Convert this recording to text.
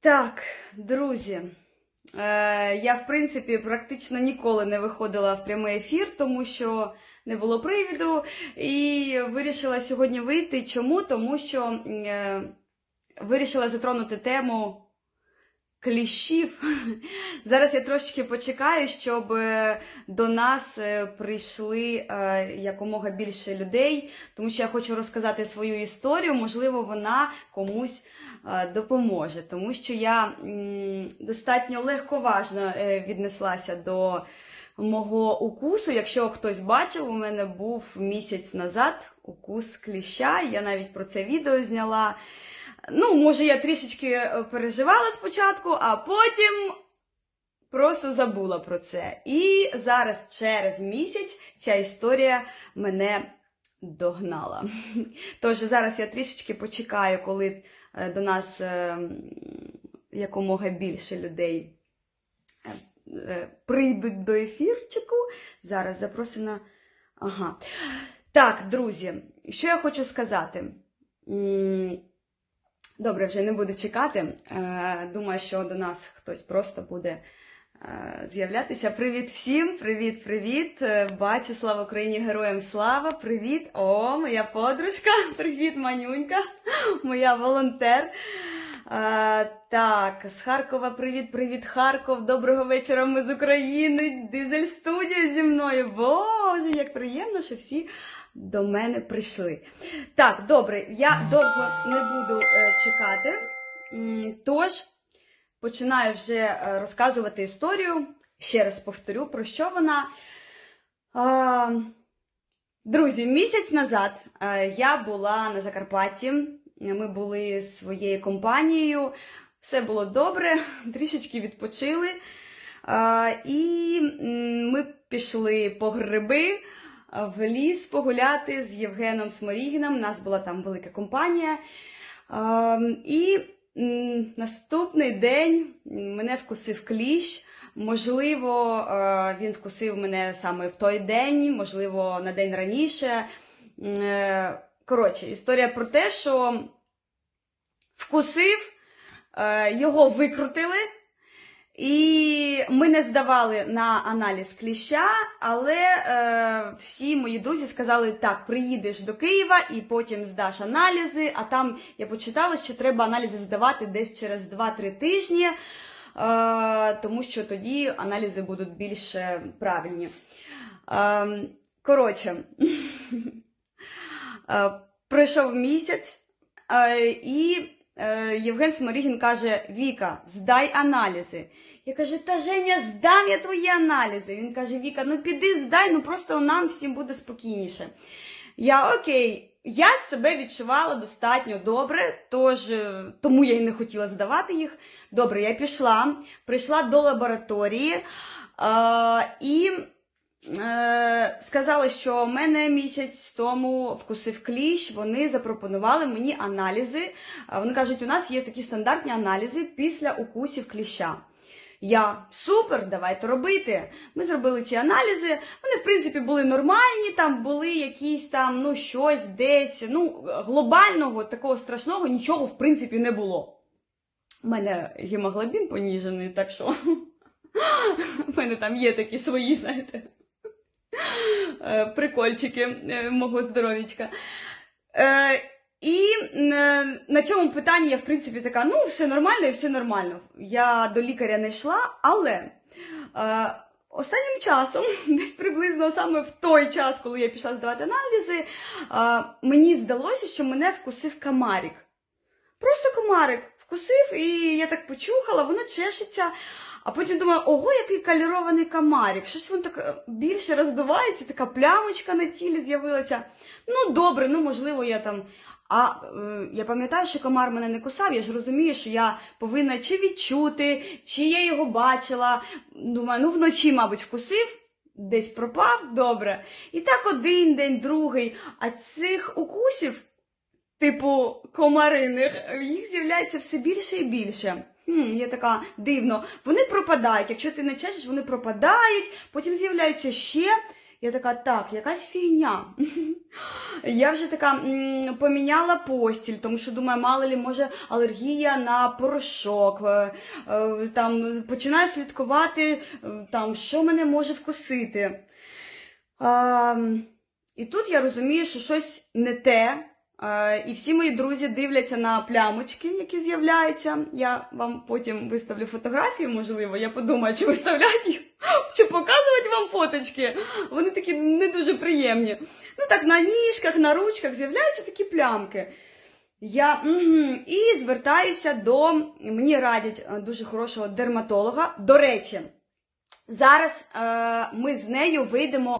Так, друзі. Е, я, в принципі, практично ніколи не виходила в прямий ефір, тому що не було привіду. І вирішила сьогодні вийти. Чому? Тому що е, вирішила затронути тему кліщів. Зараз я трошечки почекаю, щоб е, до нас е, прийшли е, якомога більше людей, тому що я хочу розказати свою історію. Можливо, вона комусь допоможе, тому що я достатньо легковажно віднеслася до мого укусу. Якщо хтось бачив, у мене був місяць назад укус кліща. Я навіть про це відео зняла. Ну, може, я трішечки е, переживала спочатку, а потім просто забула про це. І зараз через місяць ця історія мене догнала. Тож зараз я трішечки почекаю, коли е, до нас е, якомога більше людей прийдуть до ефірчику. Зараз запросена. Ага. Так, друзі, що я хочу сказати. Добре, вже не буду чекати. Е, Думаю, що до нас хтось просто буде е, з'являтися. Привіт всім! Привіт, привіт! Е, Бачу, слава Україні, героям слава! Привіт! О, моя подружка! Привіт, манюнька, моя волонтер. Е, так, з Харкова, привіт, привіт, Харков. Доброго вечора. Ми з України. Дизель студію зі мною. Боже, як приємно, що всі до мене прийшли. Так, добре, я довго не буду е, чекати. Тож починаю вже е, розказувати історію. Ще раз повторю, про що вона. А, друзі, місяць назад е, я була на Закарпатті. Ми були своєю компанією. Все було добре, трішечки відпочили. І ми пішли по гриби в ліс погуляти з Євгеном Сморігіном. У нас була там велика компанія. І наступний день мене вкусив кліщ. Можливо, е, він вкусив мене саме в той день, можливо, на день раніше. Коротше, історія про те, що вкусив, е, його викрутили. І ми не здавали на аналіз кліща, але е, всі мої друзі сказали: так, приїдеш до Києва і потім здаш аналізи. А там я почитала, що треба аналізи здавати десь через 2-3 тижні, е, тому що тоді аналізи будуть більш правильні. Е, коротше, пройшов місяць, е, і е, Євген Сморігін каже: Віка, здай аналізи. Я кажу, та Женя, здам я твої аналізи. Він каже: Віка, ну піди здай, ну просто нам всім буде спокійніше. Я окей, я себе відчувала достатньо добре, тож е, тому я й не хотіла здавати їх. Добре, я пішла, прийшла до лабораторії а, і е, сказали, що мене місяць тому вкусив кліщ. Вони запропонували мені аналізи. Вони кажуть, у нас є такі стандартні аналізи після укусів кліща. Я супер, давайте робити. Ми зробили ці аналізи. Вони, в принципі, були нормальні, там були якісь там, ну, щось десь. Ну, глобального, такого страшного нічого, в принципі, не було. У мене гемоглобін поніжений, так що в мене там є такі свої, знаєте, е, прикольчики е, мого здоров'ячка. Е, І е, на цьому питанні я, в принципі, така, ну, все нормально і все нормально. Я до лікаря не йшла, але е, останнім часом, десь приблизно саме в той час, коли я пішла здавати аналізи, е, мені здалося, що мене вкусив комарик. Просто комарик вкусив, і я так почухала, воно чешеться. А потім думаю, ого, який кольорований комарик. Щось він так е, більше роздувається, така плямочка на тілі з'явилася. Ну, добре, ну можливо, я там. А е, я пам'ятаю, що комар мене не кусав, я ж розумію, що я повинна чи відчути, чи я його бачила. Думаю, ну вночі, мабуть, вкусив, десь пропав, добре. І так один день, другий. А цих укусів типу комариних, їх з'являється все більше і більше. Хм, я така дивно. Вони пропадають. Якщо ти не чешеш, вони пропадають, потім з'являються ще. Я така, так, якась фігня. Я вже така м, поміняла постіль, тому що думаю, мало ли, може алергія на порошок. е, е, Там починаю слідкувати, е, там, що мене може вкусити. А, і тут я розумію, що щось не те. Е, І всі мої друзі дивляться на плямочки, які з'являються. Я вам потім виставлю фотографії, можливо, я подумаю, чи виставляти їх, чи показувати вам фоточки. Вони такі не дуже приємні. Ну так, на ніжках, на ручках з'являються такі плямки. Я угу, і звертаюся до мені радять е, дуже хорошого дерматолога. До речі, зараз е, ми з нею вийдемо